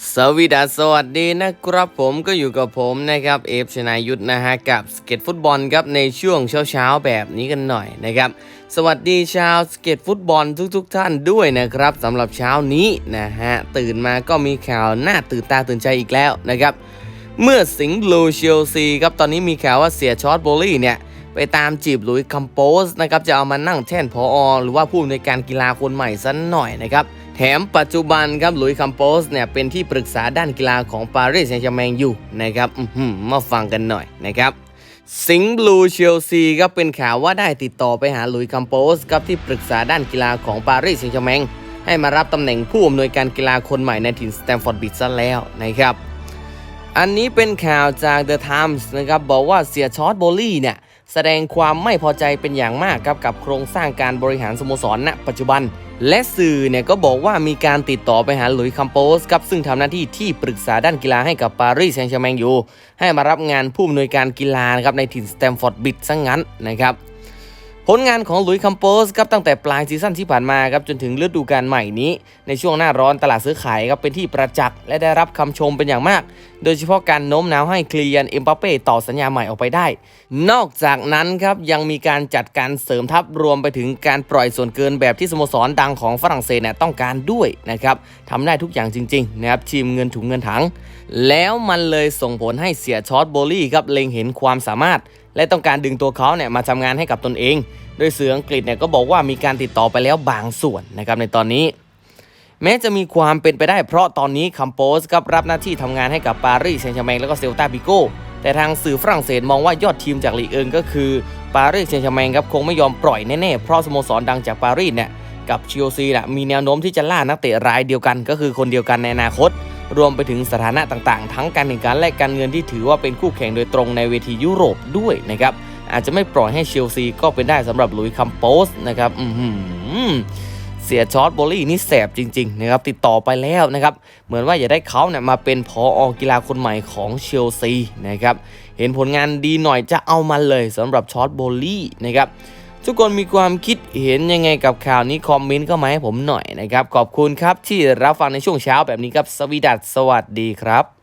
สวีดัสวัสดีนะครับผมก็อยู่กับผมนะครับเอฟชนายุทธนะฮะกับสเก็ตฟุตบอลครับในช่วงเช้าๆแบบนี้กันหน่อยนะครับ สวัสดีชาวสเก็ตฟุตบอลทุกๆทท่านด้วยนะครับสำหรับเช้านี้นะฮะตื่นมาก็มีข่าวน่าตื่นตาตื่นใจอีกแล้วนะครับ เมื่อสิงห์บลูเชลซีครับตอนนี้มีข่าวว่าเสียชอตโบลี่เนี่ยไปตามจีบหลุยคัมโปสนะครับจะเอามานั่งแท่นพออหรือว่าผู้อำนวยการกีฬาคนใหม่สันหน่อยนะครับ ถมปัจจุบันครับหลุยคัมโปสเนี่ยเป็นที่ปรึกษาด้านกีฬาของปารีสแซงต์แชร์แมงอยู่นะครับมาฟังกันหน่อยนะครับสิงห์บลูเชลซีครับเป็นข่าวว่าได้ติดต่อไปหาหลุยคัมโปสครับที่ปรึกษาด้านกีฬาของปารีสแซงต์แชร์แมงให้มารับตำแหน่งผู้อำนวยการกีฬาคนใหม่ในถิ่นสแตมฟอร์ดบิดซะแล้วนะครับ อันนี้เป็นข่าวจาก The Times นะครับบอกว่าเสียชอตโบลี่เนี่ยแสดงความไม่พอใจเป็นอย่างมากครับกับโครงสร้างการบริหารสโมสรณปัจจุบัน และสื่อเนี่ยก็บอกว่ามีการติดต่อไปหาหลุยคัมโปสครับซึ่งทำหน้าที่ที่ปรึกษาด้านกีฬาให้กับปารีสแซงต์แชร์แมงอยู่ ให้มารับงานผู้อำนวยการกีฬานะครับในถิ่นสแตมฟอร์ดบิดซะงั้นนะครับ ผลงานของหลุยคัมโปสครับตั้งแต่ปลายซีซั่นที่ผ่านมาครับจนถึงฤดูกาลใหม่นี้ ในช่วงหน้าร้อนตลาดซื้อขายครับเป็นที่ประจักษ์และได้รับคำชมเป็นอย่างมาก โดยเฉพาะการโน้มน้าวให้เคลียนเอ็มบัปเป้ต่อสัญญาใหม่ออกไปได้ นอกจากนั้นครับยังมีการจัดการเสริมทัพรวมไปถึงการปล่อยส่วนเกินแบบที่สโมสรดังของฝรั่งเศสเนี่ยต้องการด้วยนะครับทำได้ทุกอย่างจริงๆนะครับทีมเงินถุงเงินถัง แล้วมันเลยส่งผลให้เสียชอตโบลี่ครับเล็งเห็นความสามารถและต้องการดึงตัวเขาเนี่ยมาทำงานให้กับตนเอง โดยสื่ออังกฤษเนี่ยก็บอกว่ามีการติดต่อไปแล้วบางส่วนนะครับในตอนนี้ แม้จะมีความเป็นไปได้เพราะตอนนี้คัมโปสครับรับหน้าที่ทำงานให้กับปารีสแซงต์แชร์แมงแล้วก็เซลตาบิโกแต่ทางสื่อฝรั่งเศสมองว่ายอดทีมจากลีกเอิงก็คือปารีสแซงต์แชร์แมงครับคงไม่ยอมปล่อยแน่ๆเพราะสโมสรดังจากปารีสเนี่ยกับเชลซีน่ะมีแนวโน้มที่จะล่านักเตะรายเดียวกัน ก็คือคนเดียวกันในอนาคต รวมไปถึงสถานะต่างๆ ทั้งการแข่งขันและการเงินที่ถือว่าเป็นคู่แข่งโดยตรงในเวทียุโรปด้วยนะครับอาจจะไม่ปล่อยให้เชลซีก็เป็นได้สำหรับลุยคัมโปสนะครับอือหือเสียชอตโบลี่นี่แสบจริงๆนะครับติดต่อไปแล้วนะครับเหมือนว่าอยากได้เขาเนี่ยมาเป็นพออกีฬาคนใหม่ของเชลซีนะครับเห็นผลงานดีหน่อยจะเอามันเลยสำหรับชอตโบลี่นะครับ ทุกคนมีความคิดเห็นยังไงกับข่าวนี้คอมเมนต์เข้ามาให้ผมหน่อยนะครับ ขอบคุณครับที่รับฟังในช่วงเช้าแบบนี้ครับ สวีดัสสวัสดีครับ